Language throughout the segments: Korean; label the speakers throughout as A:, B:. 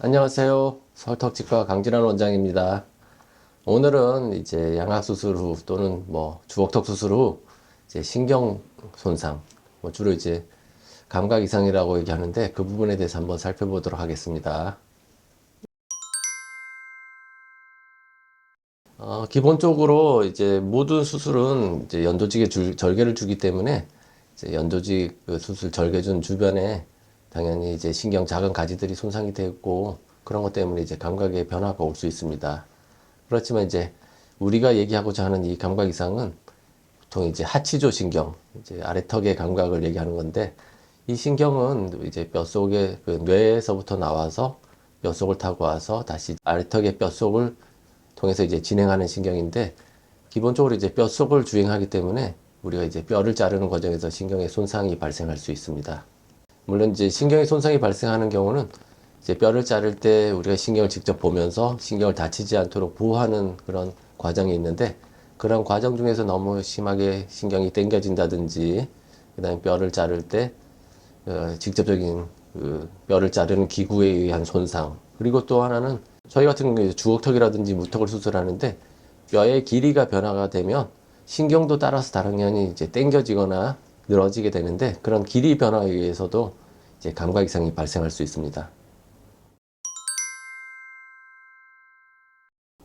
A: 안녕하세요. 설턱치과 강진환 원장입니다. 오늘은 이제 양악 수술 후 또는 뭐 주걱턱 수술 후 이제 신경 손상, 뭐 주로 이제 감각 이상이라고 얘기하는데 그 부분에 대해서 한번 살펴보도록 하겠습니다. 어, 기본적으로 이제 모든 수술은 이제 연조직에 줄- 절개를 주기 때문에 이제 연조직 그 수술 절개준 주변에 당연히 이제 신경 작은 가지들이 손상이 되고 그런 것 때문에 이제 감각에 변화가 올 수 있습니다. 그렇지만 이제 우리가 얘기하고자 하는 이 감각 이상은 보통 이제 하치조 신경, 이제 아래턱의 감각을 얘기하는 건데 이 신경은 이제 뼛속의 그 뇌에서부터 나와서 뼛속을 타고 와서 다시 아래턱의 뼛속을 통해서 이제 진행하는 신경인데 기본적으로 이제 뼛속을 주행하기 때문에 우리가 이제 뼈를 자르는 과정에서 신경의 손상이 발생할 수 있습니다. 물론 이제 신경의 손상이 발생하는 경우는 이제 뼈를 자를 때 우리가 신경을 직접 보면서 신경을 다치지 않도록 보호하는 그런 과정이 있는데 그런 과정 중에서 너무 심하게 신경이 당겨진다든지 그다음에 뼈를 자를 때 어, 직접적인 그 뼈를 자르는 기구에 의한 손상. 그리고 또 하나는 저희 같은 경우에 주걱턱이라든지 무턱을 수술하는데 뼈의 길이가 변화가 되면 신경도 따라서 당연히 이제 당겨지거나 늘어지게 되는데 그런 길이 변화에 의해서도 이제 감각 이상이 발생할 수 있습니다.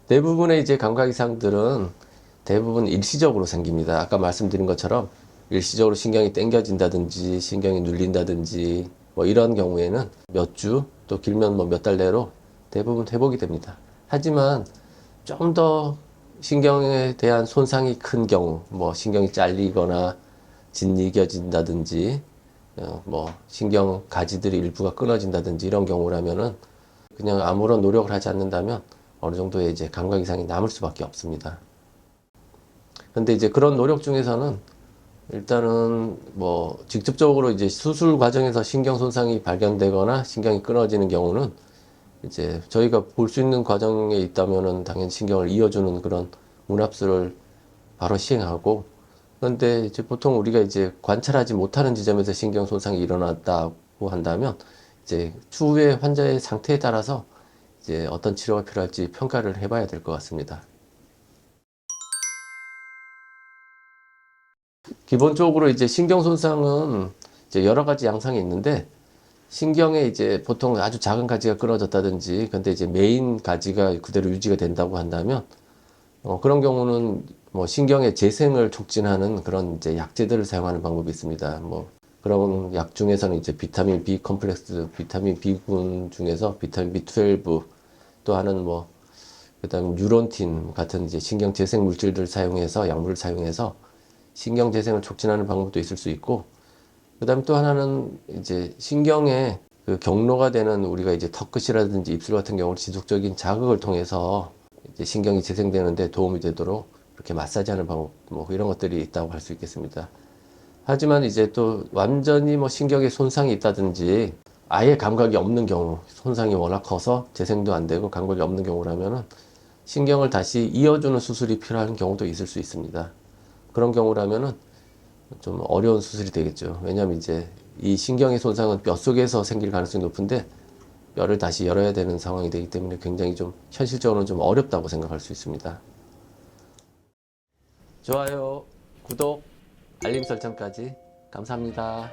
A: 대부분의 이제 감각 이상들은 대부분 일시적으로 생깁니다. 아까 말씀드린 것처럼 일시적으로 신경이 당겨진다든지 신경이 눌린다든지 뭐 이런 경우에는 몇 주 또 길면 뭐 몇 달 내로 대부분 회복이 됩니다. 하지만 좀 더 신경에 대한 손상이 큰 경우, 뭐 신경이 잘리거나 짓이겨진다든지, 어, 뭐 신경 가지들이 일부가 끊어진다든지 이런 경우라면은 그냥 아무런 노력을 하지 않는다면 어느 정도의 이제 감각 이상이 남을 수밖에 없습니다. 근데 이제 그런 노력 중에서는 일단은 뭐 직접적으로 이제 수술 과정에서 신경 손상이 발견되거나 신경이 끊어지는 경우는 이제 저희가 볼 수 있는 과정에 있다면은 당연히 신경을 이어주는 그런 문합술을 바로 시행하고 그런데 이제 보통 우리가 이제 관찰하지 못하는 지점에서 신경 손상이 일어났다고 한다면 이제 추후에 환자의 상태에 따라서 이제 어떤 치료가 필요할지 평가를 해봐야 될 것 같습니다. 기본적으로 이제 신경 손상은 이제 여러 가지 양상이 있는데 신경에 이제 보통 아주 작은 가지가 끊어졌다든지 근데 이제 메인 가지가 그대로 유지가 된다고 한다면 어, 그런 경우는 뭐 신경의 재생을 촉진하는 그런 이제 약제들을 사용하는 방법이 있습니다. 뭐 그런 약 중에서는 이제 비타민 B 컴플렉스, 비타민 B군 중에서 비타민 B12 또 하는 뭐 그다음 뉴론틴 같은 이제 신경 재생 물질들 사용해서 약물을 사용해서 신경 재생을 촉진하는 방법도 있을 수 있고 그다음에 또 하나는 이제 신경의 그 경로가 되는 우리가 이제 턱끝이라든지 입술 같은 경우는 지속적인 자극을 통해서 신경이 재생되는데 도움이 되도록 이렇게 마사지하는 방법 뭐 이런 것들이 있다고 할 수 있겠습니다. 하지만 이제 또 완전히 뭐 신경에 손상이 있다든지 아예 감각이 없는 경우 손상이 워낙 커서 재생도 안 되고 감각이 없는 경우라면은 신경을 다시 이어주는 수술이 필요한 경우도 있을 수 있습니다. 그런 경우라면은 좀 어려운 수술이 되겠죠. 왜냐하면 이제 이 신경의 손상은 뼛 속에서 생길 가능성이 높은데 뼈를 다시 열어야 되는 상황이 되기 때문에 굉장히 좀 현실적으로는 좀 어렵다고 생각할 수 있습니다. 좋아요, 구독, 알림 설정까지 감사합니다.